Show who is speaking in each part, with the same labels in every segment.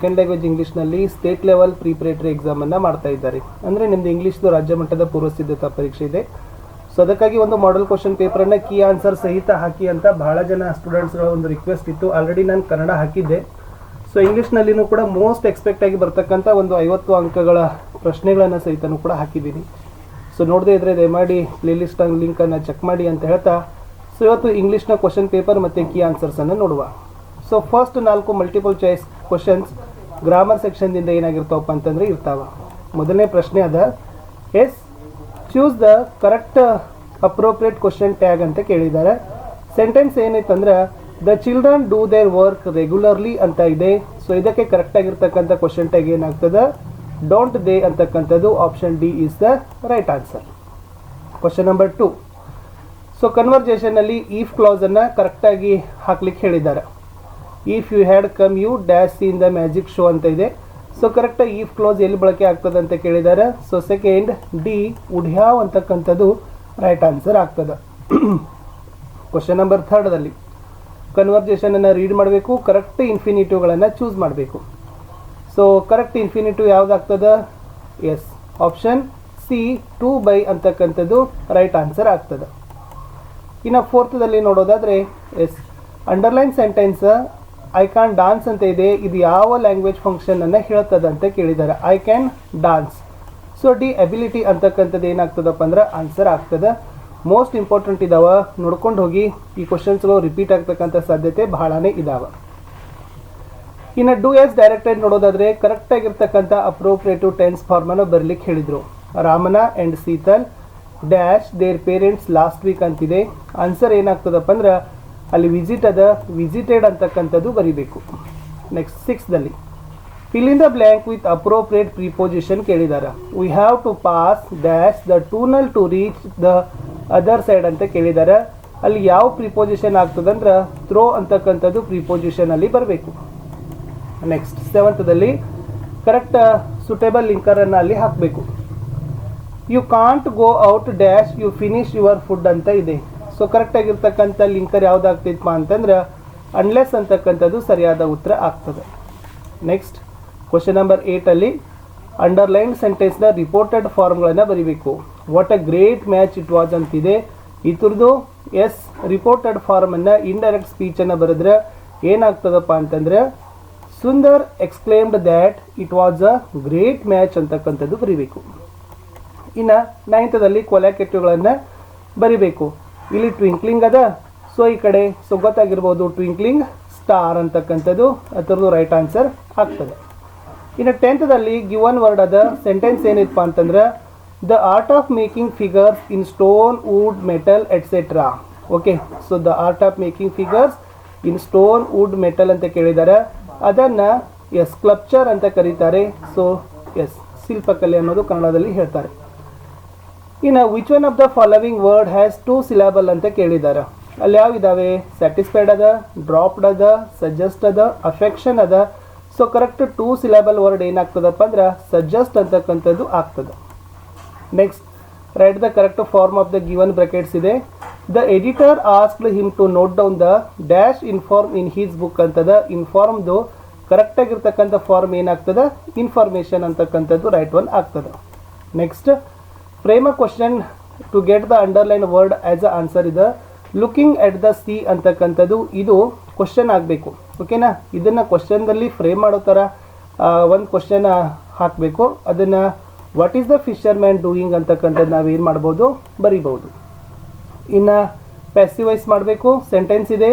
Speaker 1: Second language ಇಂಗ್ಲೀಷ್ನಲ್ಲಿ state level preparatory ಅನ್ನ ಮಾಡ್ತಾ ಇದ್ದಾರೆ. ಅಂದ್ರೆ ನಿಮ್ಮದು ಇಂಗ್ಲೀಷ್ದು ರಾಜ್ಯ ಮಟ್ಟದ ಪೂರ್ವ ಸಿದ್ಧತಾ ಪರೀಕ್ಷೆ ಇದೆ. ಸೊ ಅದಕ್ಕಾಗಿ ಒಂದು ಮಾಡಲ್ ಕ್ವಶನ್ ಪೇಪರನ್ನು ಕೀ ಆನ್ಸರ್ ಸಹಿತ ಹಾಕಿ ಅಂತ ಬಹಳ ಜನ ಸ್ಟೂಡೆಂಟ್ಸ್ಗಳ ಒಂದು ರಿಕ್ವೆಸ್ಟ್ ಇತ್ತು. ಆಲ್ರೆಡಿ ನಾನು ಕನ್ನಡ ಹಾಕಿದ್ದೆ. ಸೊ ಇಂಗ್ಲೀಷ್ನಲ್ಲಿನೂ ಕೂಡ ಮೋಸ್ಟ್ ಎಕ್ಸ್ಪೆಕ್ಟ್ ಆಗಿ ಬರ್ತಕ್ಕಂಥ ಒಂದು ಐವತ್ತು ಅಂಕಗಳ ಪ್ರಶ್ನೆಗಳನ್ನು ಸಹಿತನೂ ಕೂಡ ಹಾಕಿದ್ದೀನಿ. ಸೊ ನೋಡದೇ ಇದ್ರೆ ದಯಮಾಡಿ ಪ್ಲೇಲಿಸ್ಟ್ ಲಿಂಕನ್ನು ಚೆಕ್ ಮಾಡಿ ಅಂತ ಹೇಳ್ತಾ. ಸೊ ಇವತ್ತು ಇಂಗ್ಲೀಷ್ನ ಕ್ವಶನ್ ಪೇಪರ್ ಮತ್ತು ಕೀ ಆನ್ಸರ್ಸನ್ನು ನೋಡುವ. ಸೊ ಫಸ್ಟ್ ನಾಲ್ಕು ಮಲ್ಟಿಪಲ್ ಚಾಯ್ಸ್ ಕ್ವಶನ್ಸ್ ಗ್ರಾಮರ್ ಸೆಕ್ಷನ್ದಿಂದ ಏನಾಗಿರ್ತಾವಪ್ಪ ಅಂತಂದರೆ ಇರ್ತಾವ. ಮೊದಲನೇ ಪ್ರಶ್ನೆ ಅದ, yes choose the correct appropriate question tag ಅಂತ ಕೇಳಿದ್ದಾರೆ. Sentence ಏನೈತಂದ್ರೆ the children do their work regularly ಅಂತ ಇದೆ. ಸೊ ಇದಕ್ಕೆ ಕರೆಕ್ಟ್ ಆಗಿರ್ತಕ್ಕಂಥ ಕ್ವಶನ್ ಟ್ಯಾಗ್ ಏನಾಗ್ತದೆ? ಡೋಂಟ್ ದೇ ಅಂತಕ್ಕಂಥದ್ದು option D is the right answer question number two so ಕನ್ವರ್ಜೇಷನಲ್ಲಿ if ಕ್ಲಾಸನ್ನು ಕರೆಕ್ಟಾಗಿ ಹಾಕ್ಲಿಕ್ಕೆ ಹೇಳಿದ್ದಾರೆ. If you had come you dash in the magic show ಅಂತ ಇದೆ. ಸೊ ಕರೆಕ್ಟಾಗಿ ಈಫ್ ಕ್ಲೋಸ್ ಎಲ್ಲಿ ಬಳಕೆ ಆಗ್ತದೆ ಅಂತ ಕೇಳಿದ್ದಾರೆ ಸೊ ಸೆಕೆಂಡ್ ಡಿ ಉಡ್ಯಾವ್ ಅಂತಕ್ಕಂಥದ್ದು ರೈಟ್ ಆನ್ಸರ್ ಆಗ್ತದೆ. ಕ್ವಶನ್ ನಂಬರ್ ಥರ್ಡ್ದಲ್ಲಿ ಕನ್ವರ್ಜೇಷನನ್ನು ರೀಡ್ ಮಾಡಬೇಕು ಕರೆಕ್ಟ್ ಇನ್ಫಿನಿಟಿವ್ಗಳನ್ನು ಚೂಸ್ ಮಾಡಬೇಕು. So correct infinitive ಯಾವುದಾಗ್ತದೆ? Yes option C to be ಅಂತಕ್ಕಂಥದ್ದು ರೈಟ್ ಆನ್ಸರ್ ಆಗ್ತದೆ. ಇನ್ನು ಫೋರ್ತದಲ್ಲಿ ನೋಡೋದಾದರೆ yes underline sentence I can dance ಅಂತ ಇದೆ, ಇದು ಯಾವ ಲ್ಯಾಂಗ್ವೇಜ್ ಫಂಕ್ಷನನ್ನು ಹೇಳ್ತದೆ ಅಂತ ಕೇಳಿದ್ದಾರೆ. I can dance so D ability ಅಂತಕ್ಕಂಥದ್ದು ಏನಾಗ್ತದಪ್ಪ ಅಂದ್ರೆ ಆನ್ಸರ್ ಆಗ್ತದೆ. ಮೋಸ್ಟ್ ಇಂಪಾರ್ಟೆಂಟ್ ಇದಾವ. ನೋಡ್ಕೊಂಡು ಹೋಗಿ. ಈ ಕ್ವಶನ್ಸ್ಗಳು ರಿಪೀಟ್ ಆಗ್ತಕ್ಕಂಥ ಸಾಧ್ಯತೆ ಬಹಳನೇ ಇದಾವೆ. ಇನ್ನು ಡೂ ಎಸ್ ಡೈರೆಕ್ಟೆಡ್ ನೋಡೋದಾದ್ರೆ ಕರೆಕ್ಟ್ ಆಗಿರ್ತಕ್ಕಂಥ ಅಪ್ರೋಪ್ರಿಯೇಟಿವ್ ಟೆನ್ಸ್ ಫಾರ್ಮನ್ನು ಬರ್ಲಿಕ್ಕೆ ಹೇಳಿದರು. Raman and Sheetal dash their parents last week ಅಂತಿದೆ. ಆನ್ಸರ್ ಏನಾಗ್ತದಪ್ಪ ಅಂದ್ರೆ ಅಲ್ಲಿ ವಿಸಿಟ್ ಅದ ವಿಸಿಟೆಡ್ ಅಂತಕ್ಕಂಥದ್ದು ಬರಿಬೇಕು. Next ಸಿಕ್ಸ್ದಲ್ಲಿ the blank with appropriate preposition ಕೇಳಿದಾರ. We have to pass dash the tunnel to reach the other side ಅಂತ ಕೇಳಿದಾರ. ಅಲ್ಲಿ ಯಾವ ಪ್ರಿಪೋಸಿಷನ್ ಆಗ್ತದಂದ್ರೆ ಥ್ರೋ ಅಂತಕ್ಕಂಥದ್ದು ಪ್ರಿಪೋಸಿಷನ್ ಅಲ್ಲಿ ಬರಬೇಕು. ನೆಕ್ಸ್ಟ್ ಸೆವೆಂತ್ದಲ್ಲಿ ಕರೆಕ್ಟ್ ಸುಟೇಬಲ್ ಲಿಂಕರನ್ನು ಅಲ್ಲಿ ಹಾಕಬೇಕು. You can't go out dash you finish your food ಅಂತ ಇದೆ. ಸೊ ಕರೆಕ್ಟ್ ಆಗಿರ್ತಕ್ಕಂಥ ಲಿಂಕರ್ ಯಾವ್ದಾಗ್ತಿತ್ತಪ್ಪ ಅಂತಂದ್ರೆ ಅನ್ಲೆಸ್ ಅಂತಕ್ಕಂಥದ್ದು ಸರಿಯಾದ ಉತ್ತರ ಆಗ್ತದೆ. ನೆಕ್ಸ್ಟ್ ಕ್ವಶನ್ ನಂಬರ್ ಏಯ್ಟಲ್ಲಿ ಅಂಡರ್ಲೈನ್ ಸೆಂಟೆನ್ಸ್ನ ರಿಪೋರ್ಟೆಡ್ ಫಾರ್ಮ್ಗಳನ್ನು ಬರೀಬೇಕು. What a great match it was ಅಂತಿದೆ. ಇದ್ರದ್ದು ಎಸ್ ರಿಪೋರ್ಟೆಡ್ ಫಾರ್ಮನ್ನು ಇಂಡೈರೆಕ್ಟ್ ಸ್ಪೀಚನ್ನು ಬರೆದ್ರೆ ಏನಾಗ್ತದಪ್ಪ ಅಂತಂದ್ರೆ, Sundar exclaimed that it was a great match ಅಂತಕ್ಕಂಥದ್ದು ಬರೀಬೇಕು. ಇನ್ನು ನೈನ್ತದಲ್ಲಿ ಕೊಲೆಕೆಟ್ಟುಗಳನ್ನು ಬರಿಬೇಕು. ಇಲ್ಲಿ ಟ್ವಿಂಕ್ಲಿಂಗ್ ಅದ. ಸೊ ಈ ಕಡೆ ಸೊ ಗೊತ್ತಾಗಿರ್ಬೋದು ಟ್ವಿಂಕ್ಲಿಂಗ್ ಸ್ಟಾರ್ ಅಂತಕ್ಕಂಥದ್ದು. ಅದರದ್ದು ರೈಟ್ ಆನ್ಸರ್ ಆಗ್ತದೆ. ಇನ್ನು ಟೆಂತ್ದಲ್ಲಿ ಗಿವನ್ ವರ್ಡ್ ಅದ ಸೆಂಟೆನ್ಸ್ ಏನಿತ್ತಪ್ಪ ಅಂತಂದ್ರೆ the art of making figures in stone wood metal etcetera okay so the art of making figures in stone wood metal ಅಂತ ಕೇಳಿದ್ದಾರೆ ಅದನ್ನು ಎಸ್ ಸ್ಕ್ಲಪ್ಚರ್ ಅಂತ ಕರೀತಾರೆ. ಸೊ ಎಸ್ ಶಿಲ್ಪಕಲೆ ಅನ್ನೋದು ಕನ್ನಡದಲ್ಲಿ ಹೇಳ್ತಾರೆ. ಇನ್ನು which one of the following word has two syllable ಅಂತ ಕೇಳಿದ್ದಾರೆ ಅಲ್ಲಿ ಯಾವ ಇದಾವೆ? ಸ್ಯಾಟಿಸ್ಫೈಡ್ ಅದ ಡ್ರಾಪ್ಡ್ ಅದ ಸಜೆಸ್ಟ್ ಅದ ಅಫೆಕ್ಷನ್ ಅದ. So correct two syllable word ಏನಾಗ್ತದಪ್ಪ ಅಂದ್ರೆ ಸಜೆಸ್ಟ್ ಅಂತಕ್ಕಂಥದ್ದು ಆಗ್ತದೆ. Next write the correct form of the given brackets ಇದೆ. The editor asked him to note down the dash inform in his book ಅಂತದ. ಇನ್ಫಾರ್ಮ್ದು correct ಆಗಿರ್ತಕ್ಕಂಥ form ಏನಾಗ್ತದೆ? Information ಅಂತಕ್ಕಂಥದ್ದು right one ಆಗ್ತದೆ. Next frame a question to get the underline word as a answer ಇದೆ looking at the C ಅಂತಕ್ಕಂಥದ್ದು. ಇದು question ಆಗಬೇಕು. ಓಕೆನಾ ಇದನ್ನು ಕ್ವಶನ್ದಲ್ಲಿ ಫ್ರೇಮ್ ಮಾಡೋ ಥರ ಒಂದು ಕ್ವಶನ್ ಹಾಕಬೇಕು. ಅದನ್ನು what is the fisherman doing ಅಂತಕ್ಕಂಥದ್ದು ನಾವು ಏನು ಮಾಡ್ಬೋದು? ಬರಿಬೋದು ಇನ್ನು ಪ್ಯಾಸಿವೈಸ್ ಮಾಡಬೇಕು. ಸೆಂಟೆನ್ಸ್ ಇದೆ.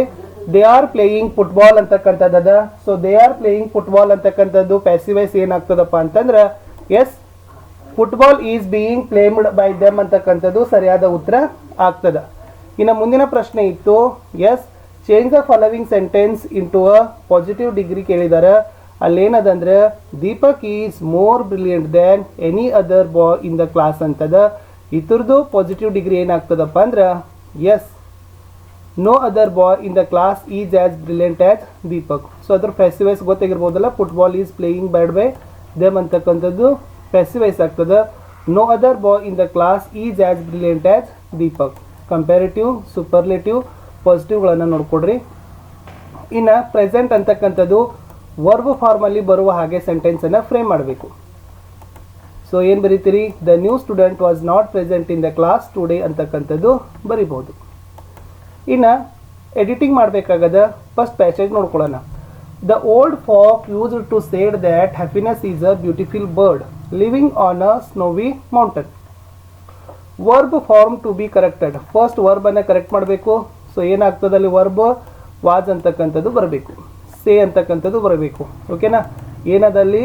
Speaker 1: ದೇ ಆರ್ ಪ್ಲೇಯಿಂಗ್ ಫುಟ್ಬಾಲ್ ಅಂತಕ್ಕಂಥದ್ದು so they are playing football ಅಂತಕ್ಕಂಥದ್ದು ಪ್ಯಾಸಿವೈಸ್ ಏನಾಗ್ತದಪ್ಪ ಅಂತಂದ್ರೆ yes football is being played by them ಅಂತಕ್ಕಂಥದ್ದು ಸರಿಯಾದ ಉತ್ತರ ಆಗ್ತದೆ. ಇನ್ನು ಮುಂದಿನ ಪ್ರಶ್ನೆ ಇತ್ತು yes change the following sentence into a positive degree ಕೇಳಿದ್ದಾರೆ ಅಲ್ಲೇನದಂದ್ರೆ, Deepak is more brilliant than any other boy in the class ಅಂತದ. ಇತರದ್ದು ಪಾಸಿಟಿವ್ ಡಿಗ್ರಿ ಏನಾಗ್ತದಪ್ಪ ಅಂದ್ರೆ yes no other boy in the class is as brilliant as Deepak. So ಅದ್ರ festivals ಗೊತ್ತಾಗಿರ್ಬೋದಲ್ಲ football is playing bad by them ಅಂತಕ್ಕಂಥದ್ದು passivise ಆಗ್ತದೆ no other boy in the class is as brilliant as Deepak comparative superlative ಪಾಸಿಟಿವ್ಗಳನ್ನು ನೋಡ್ಕೊಡ್ರಿ. ಇನ್ನು present ಅಂತಕ್ಕಂಥದ್ದು verb ಫಾರ್ಮಲ್ಲಿ ಬರುವ ಹಾಗೆ ಸೆಂಟೆನ್ಸನ್ನು frame ಮಾಡಬೇಕು. ಸೊ ಏನು ಬರೀತೀರಿ? The new student was not present in the class today ಅಂತಕ್ಕಂಥದ್ದು ಬರಿಬೋದು ಇನ್ನು ಎಡಿಟಿಂಗ್ ಮಾಡಬೇಕಾಗದ ಫಸ್ಟ್ ಪ್ಯಾಸೇಜ್ ನೋಡ್ಕೊಳ್ಳೋಣ. The old folk used to said that happiness is a beautiful bird living on a snowy mountain verb form to be corrected first ವರ್ಬನ್ನು correct ಮಾಡಬೇಕು. So ಏನಾಗ್ತದೆ ಅಲ್ಲಿ verb was ಅಂತಕ್ಕಂಥದ್ದು ಬರಬೇಕು. ಸೇ ಅಂತಕ್ಕಂಥದ್ದು ಬರಬೇಕು. ಓಕೆನಾ ಏನದಲ್ಲಿ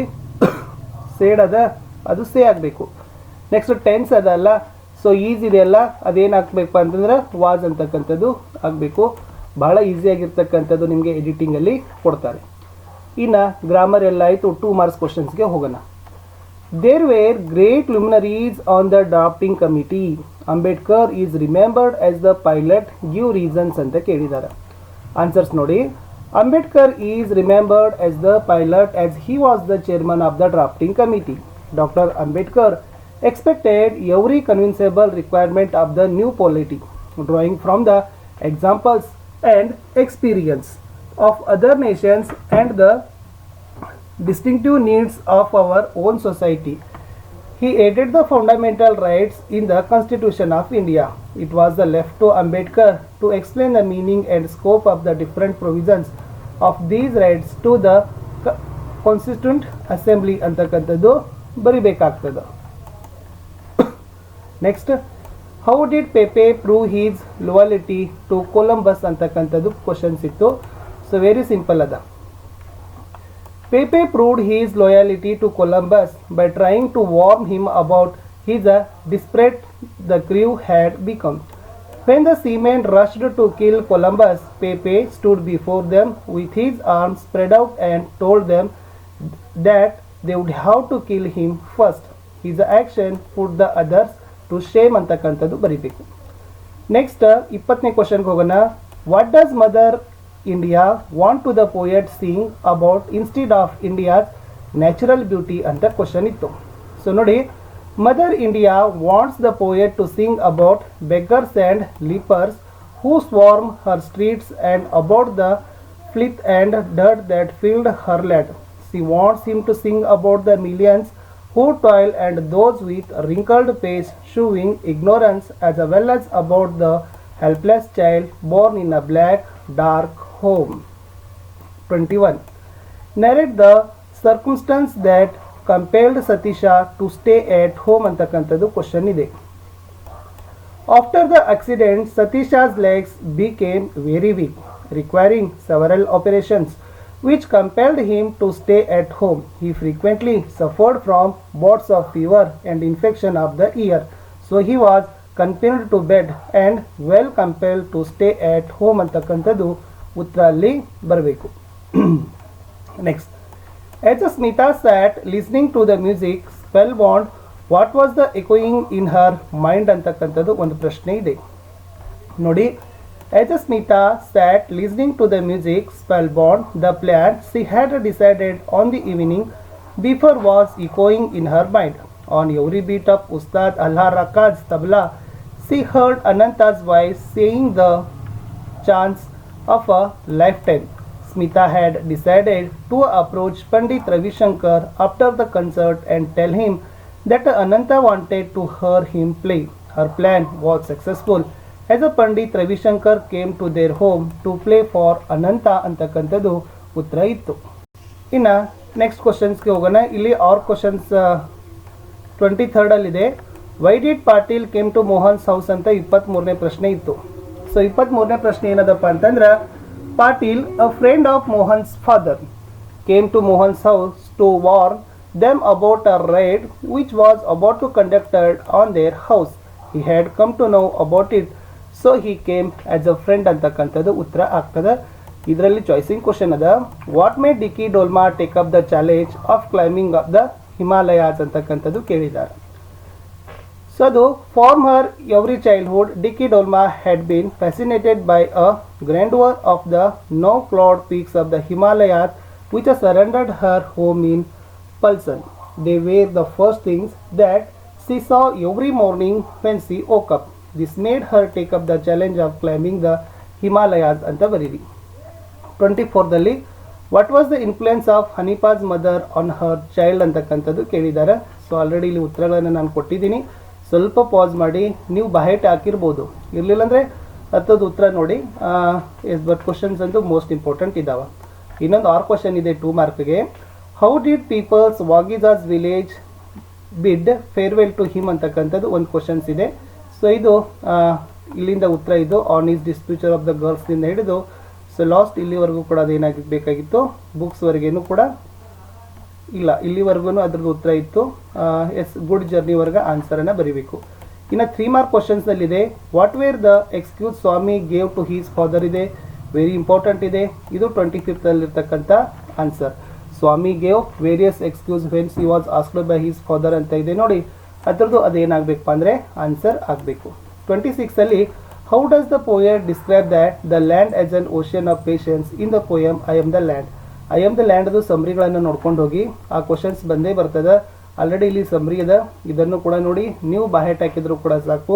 Speaker 1: ಸೇಡ್ ಅದ, ಅದು ಸೇ ಆಗಬೇಕು. ನೆಕ್ಸ್ಟ್ ಟೆನ್ಸ್ ಅದಲ್ಲ ಸೊ ಈಸ್ ಇದೆಯಲ್ಲ ಅದೇನು ಹಾಕ್ಬೇಕು ಅಂತಂದ್ರೆ ವಾಜ್ ಅಂತಕ್ಕಂಥದ್ದು ಆಗಬೇಕು. ಬಹಳ ಈಸಿಯಾಗಿರ್ತಕ್ಕಂಥದ್ದು ನಿಮಗೆ ಎಡಿಟಿಂಗಲ್ಲಿ ಕೊಡ್ತಾರೆ. ಇನ್ನು ಗ್ರಾಮರ್ ಎಲ್ಲ ಆಯಿತು ಟೂ ಮಾರ್ಕ್ಸ್ ಕ್ವಶನ್ಸ್ಗೆ ಹೋಗೋಣ. There were great luminaries on the drafting committee Ambedkar is remembered as the pilot give reasons ಅಂತ ಕೇಳಿದ್ದಾರೆ ಆನ್ಸರ್ಸ್ ನೋಡಿ Ambedkar is remembered as the pilot as he was the chairman of the drafting committee doctor Ambedkar expected every convincible requirement of the new polity, drawing from the examples and experience of other nations and the distinctive needs of our own society. He aided the fundamental rights in the Constitution of India. It was the left to Ambedkar to explain the meaning and scope of the different provisions of these rights to the Co- Constituent Assembly ಅಂತಕ್ಕಂಥದ್ದು ಬರಿಬೇಕಾಗ್ತದೆ next how did Pepe prove his loyalty to Columbus ಅಂತಕ್ಕಂಥದ್ದು questions ಇತ್ತು so very simple ಅದ Pepe proved his loyalty to Columbus by trying to warn him about his a desperate the crew had become When the seamen rushed to kill Columbus, Pepe stood before them with his arms spread out and told them that they would have to kill him first. His action put the others to shame ಅಂತಕ್ಕಂಥದ್ದು ಬರಿಬೇಕು next ಇಪ್ಪತ್ತನೇ ಕ್ವಶನ್ಗೆ ಹೋಗೋಣ what does mother India want to the poet sing about instead of India's natural beauty ಅಂತ question ಇತ್ತು so ನೋಡಿ mother India wants the poet to sing about beggars and lepers who swarm her streets and about the filth and dirt that filled her land she wants him to sing about the millions who toil and those with wrinkled face showing ignorance as well as about the helpless child born in a black, dark home 21 narrate the circumstance that compelled satisha to stay at home ಅಂತಕ್ಕಂಥದ್ದು question ಇದೆ After the accident, Satisha's legs became very weak, requiring several operations, which compelled him to stay at home. He frequently suffered from bouts of fever and infection of the ear, so he was confined to bed and well compelled to stay at home ಅಂತಕ್ಕಂಥದ್ದು ಉತ್ತರ ಅಲ್ಲಿ ಬರಬೇಕು next As Smita sat listening to the music, spellbound, what was the echoing in her mind ಅಂತಕ್ಕಂಥದ್ದು ಒಂದು ಪ್ರಶ್ನೆ ಇದೆ ನೋಡಿ As Smita sat listening to the music, spellbound, the plan she had decided on the evening before was echoing in her mind. On every beat of Ustad Allah Rakaz's tabla, she heard Ananta's voice saying the chants of a lifetime. Smita had decided to approach Pandit Ravi Shankar after the concert and tell him that Ananta wanted to hear him play. Her plan was successful as a Pandit Ravi Shankar came to their home to play for Ananta ಅಂತಕ್ಕಂಥದ್ದು ಉತ್ತರ ಇತ್ತು ಇನ್ನು next ಕ್ವಶನ್ಸ್ಗೆ ಹೋಗೋಣ ಇಲ್ಲಿ R questions twenty ಥರ್ಡಲ್ಲಿದೆ why did Patil came to Mohan's house ಅಂತ ಇಪ್ಪತ್ತ್ಮೂರನೇ ಪ್ರಶ್ನೆ ಇತ್ತು ಸೊ ಇಪ್ಪತ್ತ್ಮೂರನೇ ಪ್ರಶ್ನೆ ಏನದಪ್ಪ ಅಂತಂದ್ರೆ, Patil a friend of Mohan's father came to Mohan's house to warn them about a raid which was about to conducted on their house he had come to know about it so he came as a friend ಅಂತಕ್ಕಂಥದ್ದು ಉತ್ತರ ಆಗ್ತದೆ. ಇದರಲ್ಲಿ choosing question ಅದ what may Dicky Dolma take up the challenge of climbing of the Himalayas ಅಂತಕ್ಕಂಥದ್ದು ಕೇಳಿದ್ದಾರೆ. So ಅದು form her every childhood Dicky Dolma had been fascinated by a grandeur of the no cloud peaks of the Himalayas which surrendered her home in Pulsan. They were the first things that she saw every morning when she woke up. This made her take up the challenge of climbing the Himalayas ಅಂತ ಬರೀರಿ twenty ಫೋರ್ದಲ್ಲಿ what was the influence of ಹನಿಪಾಸ್ mother on her child ಅಂತಕ್ಕಂಥದ್ದು ಕೇಳಿದ್ದಾರೆ so already ಇಲ್ಲಿ ಉತ್ತರಗಳನ್ನು ನಾನು ಕೊಟ್ಟಿದ್ದೀನಿ ಸ್ವಲ್ಪ pause ಮಾಡಿ, ನೀವು ಬಹೆಟ್ ಹಾಕಿರ್ಬೋದು. ಇರಲಿಲ್ಲ ಅಂದರೆ ಹತ್ತದ ಉತ್ತರ ನೋಡಿ. ಎಸ್ ಬಟ್ ಕ್ವಶನ್ಸ್ ಅಂತೂ ಮೋಸ್ಟ್ ಇಂಪಾರ್ಟೆಂಟ್ ಇದ್ದಾವೆ ಇನ್ನೊಂದು ಆರು ಕ್ವಶನ್ ಇದೆ ಟೂ ಮಾರ್ಕ್ಗೆ how did people's ವಾಗಿಜಾಸ್ village bid farewell to him ಅಂತಕ್ಕಂಥದ್ದು ಒಂದು ಕ್ವಶನ್ಸ್ ಇದೆ. ಸೊ ಇದು ಇಲ್ಲಿಂದ ಉತ್ತರ ಇದು. On is departure of the ಗರ್ಲ್ಸ್ನಿಂದ ಹಿಡಿದು ಸೊ ಲಾಸ್ಟ್ ಇಲ್ಲಿವರೆಗೂ ಕೂಡ ಅದೇನಾಗಿ ಬೇಕಾಗಿತ್ತು? ಬುಕ್ಸ್ವರೆಗೇನು ಕೂಡ ಇಲ್ಲ, ಇಲ್ಲಿವರೆಗೂ ಅದ್ರದ್ದು ಉತ್ತರ ಇತ್ತು. ಎಸ್ ಗುಡ್ ಜರ್ನಿವರೆಗೆ ಆನ್ಸರನ್ನು ಬರೀಬೇಕು. ಇನ್ನು three mark ಕ್ವಶನ್ಸ್ನಲ್ಲಿದೆ what were the excuse Swami gave to his father ಇದೆ? ವೆರಿ ಇಂಪಾರ್ಟೆಂಟ್ ಇದೆ. ಇದು twenty ಫಿಫ್ತಲ್ಲಿರ್ತಕ್ಕಂಥ answer Swami gave various excuse when he was asked by his father ಅಂತ ಇದೆ. ನೋಡಿ, ಅದರದ್ದು ಅದೇನಾಗಬೇಕಪ್ಪ ಅಂದರೆ ಆನ್ಸರ್ ಆಗಬೇಕು. Twenty ಸಿಕ್ಸಲ್ಲಿ how does the poet describe that the land as an ocean of patience in the poem I am the land I am the ಲ್ಯಾಂಡ್ದು ಸಮರಿಗಳನ್ನು ನೋಡ್ಕೊಂಡು ಹೋಗಿ. ಆ ಕ್ವಶನ್ಸ್ ಬಂದೇ ಬರ್ತದೆ. ಆಲ್ರೆಡಿ ಇಲ್ಲಿ ಸಮರಿ ಅದ. ಇದನ್ನು ಕೂಡ ನೋಡಿ. ನೀವು ಬಾಹೆಟ್ ಹಾಕಿದ್ರು ಕೂಡ ಸಾಕು.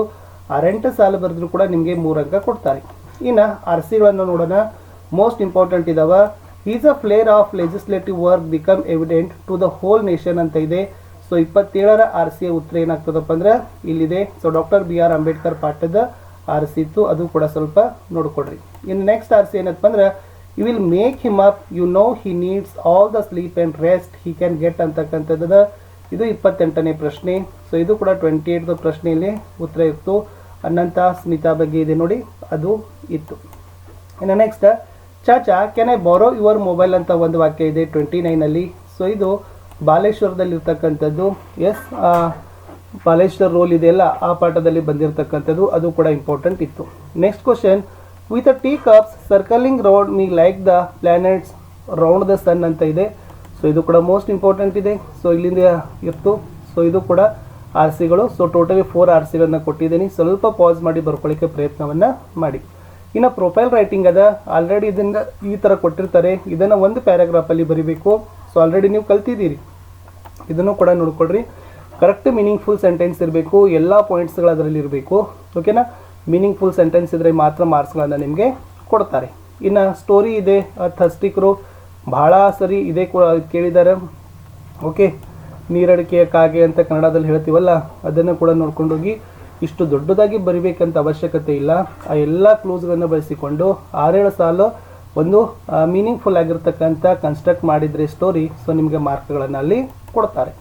Speaker 1: ಆ ರೆಂಟ್ ಸಾಲ ಬರೆದ್ರು ಕೂಡ ನಿಮಗೆ ಮೂರು ಅಂಕ ಕೊಡ್ತಾರೆ. ಇನ್ನು ಆರ್ ಸಿಗಳನ್ನು ನೋಡೋಣ. ಮೋಸ್ಟ್ ಇಂಪಾರ್ಟೆಂಟ್ ಇದಾವ. Is a flair of legislative work become evident to the whole nation ಅಂತ ಇದೆ. ಸೊ ಇಪ್ಪತ್ತೇಳರ ಆರ್ ಸಿ ಉತ್ತರ ಏನಾಗ್ತದಪ್ಪ ಅಂದ್ರೆ ಇಲ್ಲಿದೆ. So doctor B R Ambedkar ಪಾಠದ ಆರ್ ಸಿ ಇತ್ತು. ಅದು ಕೂಡ ಸ್ವಲ್ಪ ನೋಡ್ಕೊಡ್ರಿ. ಇನ್ನು ನೆಕ್ಸ್ಟ್ ಆರ್ ಸಿ ಏನಪ್ಪ ಅಂದ್ರೆ you will make him up you know he needs all the sleep and rest he can get ಅಂತಕ್ಕಂಥದ್ದು ಇದು ಇಪ್ಪತ್ತೆಂಟನೇ ಪ್ರಶ್ನೆ. ಸೊ ಇದು ಕೂಡ ಟ್ವೆಂಟಿ ಏಟ್ದು ಪ್ರಶ್ನೆಯಲ್ಲಿ ಉತ್ತರ ಇತ್ತು. ಅನಂತ, ಸ್ಮಿತಾ ಬಗ್ಗೆ ಇದೆ ನೋಡಿ. ಅದು ಇತ್ತು. ಇನ್ನು next chacha can I borrow your mobile ಅಂತ ಒಂದು ವಾಕ್ಯ ಇದೆ ಟ್ವೆಂಟಿ ನೈನಲ್ಲಿ ಸೊ ಇದು ಬಾಲೇಶ್ವರದಲ್ಲಿರ್ತಕ್ಕಂಥದ್ದು. ಎಸ್ ಬಾಲೇಶ್ವರ್ ರೋಲ್ ಇದೆಯಲ್ಲ, ಆ ಪಾಠದಲ್ಲಿ ಬಂದಿರತಕ್ಕಂಥದ್ದು. ಅದು ಕೂಡ ಇಂಪಾರ್ಟೆಂಟ್ ಇತ್ತು. Next question with tea cups circling round me like the planets round the sun ಅಂತ ಇದೆ. ಸೊ ಇದು ಕೂಡ ಮೋಸ್ಟ್ ಇಂಪಾರ್ಟೆಂಟ್ ಇದೆ. ಸೊ ಇಲ್ಲಿಂದ ಇತ್ತು ಸೊ ಇದು ಕೂಡ ಆರ್ ಸಿಗಳು ಸೊ ಟೋಟಲಿ ಫೋರ್ ಆರ್ ಸಿಗಳನ್ನ ಕೊಟ್ಟಿದ್ದೀನಿ. ಸ್ವಲ್ಪ ಪಾಸ್ ಮಾಡಿ ಬರ್ಕೊಳ್ಳಿಕ್ಕೆ ಪ್ರಯತ್ನವನ್ನು ಮಾಡಿ. ಇನ್ನು ಪ್ರೊಫೈಲ್ ರೈಟಿಂಗ್ ಅದ. ಆಲ್ರೆಡಿ ಇದನ್ನು ಈ ಥರ ಕೊಟ್ಟಿರ್ತಾರೆ. ಇದನ್ನು ಒಂದು ಪ್ಯಾರಾಗ್ರಾಫಲ್ಲಿ ಬರಿಬೇಕು. ಸೊ ಆಲ್ರೆಡಿ ನೀವು ಕಲ್ತಿದ್ದೀರಿ. ಇದನ್ನು ಕೂಡ ನೋಡ್ಕೊಳ್ರಿ. ಕರೆಕ್ಟ್ ಮೀನಿಂಗ್ಫುಲ್ ಸೆಂಟೆನ್ಸ್ ಇರಬೇಕು. ಎಲ್ಲ ಪಾಯಿಂಟ್ಸ್ಗಳು ಅದರಲ್ಲಿ ಇರಬೇಕು ಓಕೆನಾ ಮೀನಿಂಗ್ಫುಲ್ ಸೆಂಟೆನ್ಸ್ ಇದ್ದರೆ ಮಾತ್ರ ಮಾರ್ಕ್ಸ್ಗಳನ್ನು ನಿಮಗೆ ಕೊಡ್ತಾರೆ. ಇನ್ನು ಸ್ಟೋರಿ ಇದೆ ಥಸ್ಟಿಕರು ಭಾಳ ಸರಿ ಇದೇ ಕೇಳಿದ್ದಾರೆ ಓಕೆ, ನೀರಡಿಕೆಯ ಕಾಗೆ ಅಂತ ಕನ್ನಡದಲ್ಲಿ ಹೇಳ್ತೀವಲ್ಲ, ಅದನ್ನು ಕೂಡ ನೋಡ್ಕೊಂಡೋಗಿ ಇಷ್ಟು ದೊಡ್ಡದಾಗಿ ಬರಿಬೇಕಂತ ಅವಶ್ಯಕತೆ ಇಲ್ಲ. ಆ ಎಲ್ಲ ಕ್ಲೂಸ್ಗಳನ್ನು ಬಳಸಿಕೊಂಡು ಆರೇಳು ಸಾಲು ಒಂದು ಮೀನಿಂಗ್ಫುಲ್ ಆಗಿರ್ತಕ್ಕಂಥ ಕನ್ಸ್ಟ್ರಕ್ಟ್ ಮಾಡಿದರೆ ಸ್ಟೋರಿ ಸೊ ನಿಮಗೆ ಮಾರ್ಕ್ಗಳನ್ನು ಅಲ್ಲಿ ಕೊಡ್ತಾರೆ.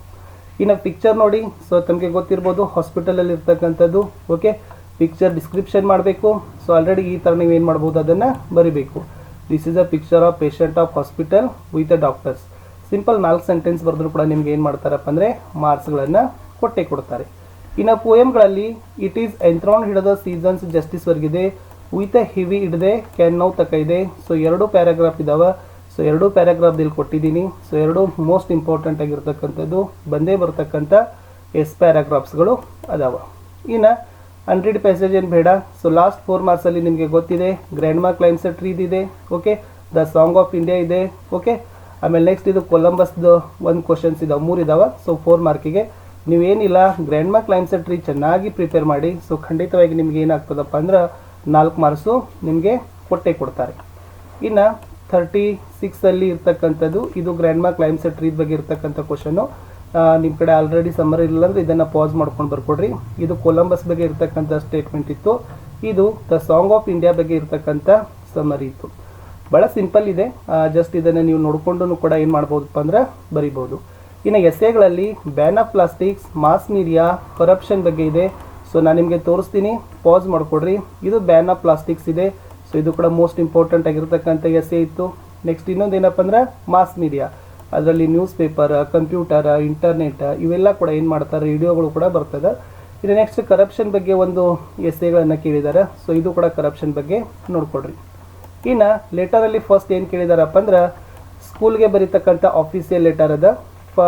Speaker 1: ಇನ್ನು ಪಿಕ್ಚರ್ ನೋಡಿ ಸೊ ತಮಗೆ ಗೊತ್ತಿರ್ಬೋದು ಹಾಸ್ಪಿಟಲಲ್ಲಿ ಇರ್ತಕ್ಕಂಥದ್ದು ಓಕೆ? ಪಿಕ್ಚರ್ ಡಿಸ್ಕ್ರಿಪ್ಷನ್ ಮಾಡಬೇಕು. ಸೊ ಆಲ್ರೆಡಿ ಈ ಥರ ನೀವು ಏನು ಮಾಡ್ಬೋದು ಅದನ್ನು ಬರಿಬೇಕು. This is a picture of patient of hospital with a doctors simple ನಾಲ್ಕು ಸೆಂಟೆನ್ಸ್ ಬರೆದ್ರು ಕೂಡ ನಿಮ್ಗೆ ಏನು ಮಾಡ್ತಾರಪ್ಪ ಅಂದರೆ ಮಾರ್ಕ್ಸ್ಗಳನ್ನು ಕೊಟ್ಟೆ ಕೊಡ್ತಾರೆ. ಇನ್ನು ಪೋಯಮ್ಗಳಲ್ಲಿ ಇಟ್ ಈಸ್ ಎಂಥ್ರಾನ್ ಹಿಡಿದ ಸೀಸನ್ಸ್ ಜಸ್ಟಿಸ್ವರೆಗಿದೆ ವಿತ್ ಅ ಹಿವಿ ಹಿಡದೆ ಕ್ಯಾನ್ ನೌ ತಕ ಇದೆ. ಸೊ ಎರಡು ಪ್ಯಾರಾಗ್ರಾಫ್ ಇದಾವೆ. ಸೊ ಎರಡು ಪ್ಯಾರಾಗ್ರಾಫ್ ಇಲ್ಲಿ ಕೊಟ್ಟಿದ್ದೀನಿ. ಸೊ ಎರಡು ಮೋಸ್ಟ್ ಇಂಪಾರ್ಟೆಂಟ್ ಆಗಿರ್ತಕ್ಕಂಥದ್ದು, ಬಂದೇ ಬರ್ತಕ್ಕಂಥ ಎಸ್ ಪ್ಯಾರಾಗ್ರಾಫ್ಸ್ಗಳು ಅದಾವ. ಇನ್ನು ಹಂಡ್ರೆಡ್ ಪ್ಯಾಸೇಜ್ ಏನು ಬೇಡ. ಸೊ ಲಾಸ್ಟ್ ಫೋರ್ ಮಾರ್ಕ್ಸಲ್ಲಿ ನಿಮಗೆ ಗೊತ್ತಿದೆ. ಗ್ರ್ಯಾಂಡ್ ಮಾರ್ಕ್ ಲೈನ್ಸ್ ಟ್ರೀದ್ ಇದೆ. Okay the song of India ಇದೆ. ಓಕೆ ಆಮೇಲೆ ನೆಕ್ಸ್ಟ್ ಇದು ಕೊಲಂಬಸ್ದು ಒಂದು ಕ್ವಶನ್ಸ್ ಇದಾವೆ. ಮೂರು ಇದಾವೆ. ಸೊ ಫೋರ್ ಮಾರ್ಕಿಗೆ ನೀವೇನಿಲ್ಲ ಗ್ರ್ಯಾಂಡ್ ಮಾರ್ಕ್ ಲೈನ್ಸ್ ಟ್ರೀ ಚೆನ್ನಾಗಿ ಪ್ರಿಪೇರ್ ಮಾಡಿ. ಸೊ ಖಂಡಿತವಾಗಿ ನಿಮ್ಗೆ ಏನಾಗ್ತದಪ್ಪ ಅಂದ್ರೆ ನಾಲ್ಕು ಮಾರ್ಕ್ಸು ನಿಮಗೆ ಕೊಟ್ಟೆ ಕೊಡ್ತಾರೆ. ಇನ್ನು ಥರ್ಟಿ ಸಿಕ್ಸಲ್ಲಿ ಇರ್ತಕ್ಕಂಥದ್ದು, ಇದು ಗ್ರ್ಯಾಂಡ್ ಮಾರ್ಕ್ ಕ್ಲೈಮ್ಸ್ ಟ್ರೀದ್ ಬಗ್ಗೆ ಇರ್ತಕ್ಕಂಥ ಕ್ವಶನು ನಿಮ್ಮ ಕಡೆ ಆಲ್ರೆಡಿ ಸಮ್ಮರ್ ಇಲ್ಲ ಅಂದರೆ ಇದನ್ನು ಪಾಸ್ ಮಾಡ್ಕೊಂಡು ಬರ್ಕೊಡ್ರಿ. ಇದು ಕೊಲಂಬಸ್ ಬಗ್ಗೆ ಇರ್ತಕ್ಕಂಥ ಸ್ಟೇಟ್ಮೆಂಟ್ ಇತ್ತು. ಇದು ದ ಸಾಂಗ್ ಆಫ್ ಇಂಡಿಯಾ ಬಗ್ಗೆ ಇರತಕ್ಕಂಥ ಸಮ್ಮರಿ ಇತ್ತು. ಭಾಳ ಸಿಂಪಲ್ ಇದೆ. ಜಸ್ಟ್ ಇದನ್ನು ನೀವು ನೋಡಿಕೊಂಡು ಕೂಡ ಏನು ಮಾಡ್ಬೋದಪ್ಪ ಅಂದ್ರೆ ಬರಿಬೋದು. ಇನ್ನು ಎಸ್ಸೆಗಳಲ್ಲಿ ban of plastics mass media corruption ಬಗ್ಗೆ ಇದೆ. ಸೊ ನಾನು ನಿಮಗೆ ತೋರಿಸ್ತೀನಿ. ಪಾಸ್ ಮಾಡಿಕೊಡ್ರಿ. ಇದು ಬ್ಯಾನ್ ಆಫ್ ಪ್ಲಾಸ್ಟಿಕ್ಸ್ ಇದೆ. ಸೊ ಇದು ಕೂಡ ಮೋಸ್ಟ್ ಇಂಪಾರ್ಟೆಂಟ್ ಆಗಿರ್ತಕ್ಕಂಥ ಎಸ್ಸೆ ಇತ್ತು. ನೆಕ್ಸ್ಟ್ ಇನ್ನೊಂದು ಏನಪ್ಪ ಅಂದ್ರೆ ಮಾಸ್ ಮೀಡಿಯಾ ಅದರಲ್ಲಿ ನ್ಯೂಸ್ ಪೇಪರ್ ಕಂಪ್ಯೂಟರ್ ಇಂಟರ್ನೆಟ್ ಇವೆಲ್ಲ ಕೂಡ ಏನು ಮಾಡ್ತಾರೆ ವಿಡಿಯೋಗಳು ಕೂಡ ಬರ್ತದೆ. ಇದು ನೆಕ್ಸ್ಟ್ ಕರಪ್ಷನ್ ಬಗ್ಗೆ ಒಂದು ಎಸ್ಸೆಗಳನ್ನು ಕೇಳಿದ್ದಾರೆ ಸೊ ಇದು ಕೂಡ ಕರಪ್ಷನ್ ಬಗ್ಗೆ ನೋಡ್ಕೊಡ್ರಿ ಇನ್ನು ಲೆಟರಲ್ಲಿ ಫಸ್ಟ್ ಏನು ಕೇಳಿದಾರಪ್ಪ ಅಂದ್ರೆ ಸ್ಕೂಲ್ಗೆ ಬರೀತಕ್ಕಂಥ ಆಫೀಸಿಯಲ್ ಲೆಟರ್ ಅದ. ಫ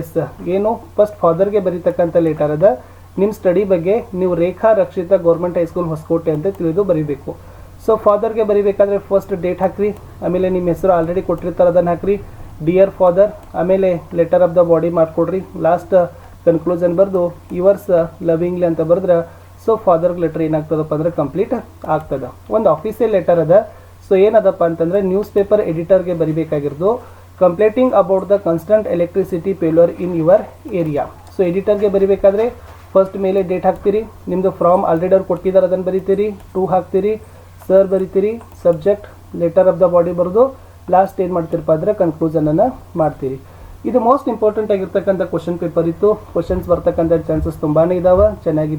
Speaker 1: ಎಸ್, ಏನು? ಫಸ್ಟ್ ಫಾದರ್ಗೆ ಬರೀತಕ್ಕಂಥ ಲೆಟರ್ ಅದ. ನಿಮ್ಮ ಸ್ಟಡಿ ಬಗ್ಗೆ ನೀವು Rekha Rakshita government high school Hosakote ಅಂತ ತಿಳಿದು ಬರೀಬೇಕು. ಸೊ ಫಾದರ್ಗೆ ಬರೀಬೇಕಾದ್ರೆ ಫಸ್ಟ್ ಡೇಟ್ ಹಾಕ್ರಿ. ಆಮೇಲೆ ನಿಮ್ಮ ಹೆಸರು ಆಲ್ರೆಡಿ ಕೊಟ್ಟಿರ್ತಾರೆ, ಅದನ್ನು ಹಾಕ್ರಿ. ಡಿಯರ್ ಫಾದರ್ ಆಮೇಲೆ ಲೆಟರ್ ಆಫ್ ದ ಬಾಡಿ ಮಾಡಿಕೊಡ್ರಿ ಲಾಸ್ಟ್ ಕನ್ಕ್ಲೂಷನ್ ಬರೆದು ಯುವರ್ಸ್ ಲವಿಂಗ್ಲಿ ಅಂತ ಬರೆದ್ರೆ ಸೊ ಫಾದರ್ಗೆ ಲೆಟರ್ ಏನಾಗ್ತದಪ್ಪ ಅಂದ್ರೆ ಕಂಪ್ಲೀಟ್ ಆಗ್ತದೆ. ಒಂದು ಆಫೀಸಿಯಲ್ ಲೆಟರ್ ಅದ. ಸೊ ಏನದಪ್ಪ ಅಂತಂದರೆ ನ್ಯೂಸ್ ಪೇಪರ್ ಎಡಿಟರ್ಗೆ ಬರಿಬೇಕಾಗಿರೋದು. Complaining about the constant electricity failure in your area so ಎಡಿಟರ್ಗೆ ಬರಿಬೇಕಾದ್ರೆ ಫಸ್ಟ್ ಮೇಲೆ ಡೇಟ್ ಹಾಕ್ತೀರಿ. ನಿಮ್ಮದು ಫ್ರಾಮ್ ಆಲ್ರೆಡಿ ಅವ್ರು ಕೊಟ್ಟಿದ್ದಾರೆ ಅದನ್ನು ಬರಿತೀರಿ. ಟೂ ಹಾಕ್ತೀರಿ. Sir ಬರಿತೀರಿ. Subject letter of the body ಬರೆದು ಲಾಸ್ಟ್ ಏನು ಮಾಡ್ತೀರಪ್ಪ ಅಂದರೆ ಕನ್ಕ್ಲೂಷನನ್ನು ಮಾಡ್ತೀರಿ. ಇದು ಮೋಸ್ಟ್ ಇಂಪಾರ್ಟೆಂಟ್ ಆಗಿರ್ತಕ್ಕಂಥ ಕ್ವಶನ್ ಪೇಪರ್ ಇತ್ತು. ಕ್ವಶನ್ಸ್ ಬರ್ತಕ್ಕಂಥ ಚಾನ್ಸಸ್ ತುಂಬಾ ಇದಾವೆ. ಚೆನ್ನಾಗಿ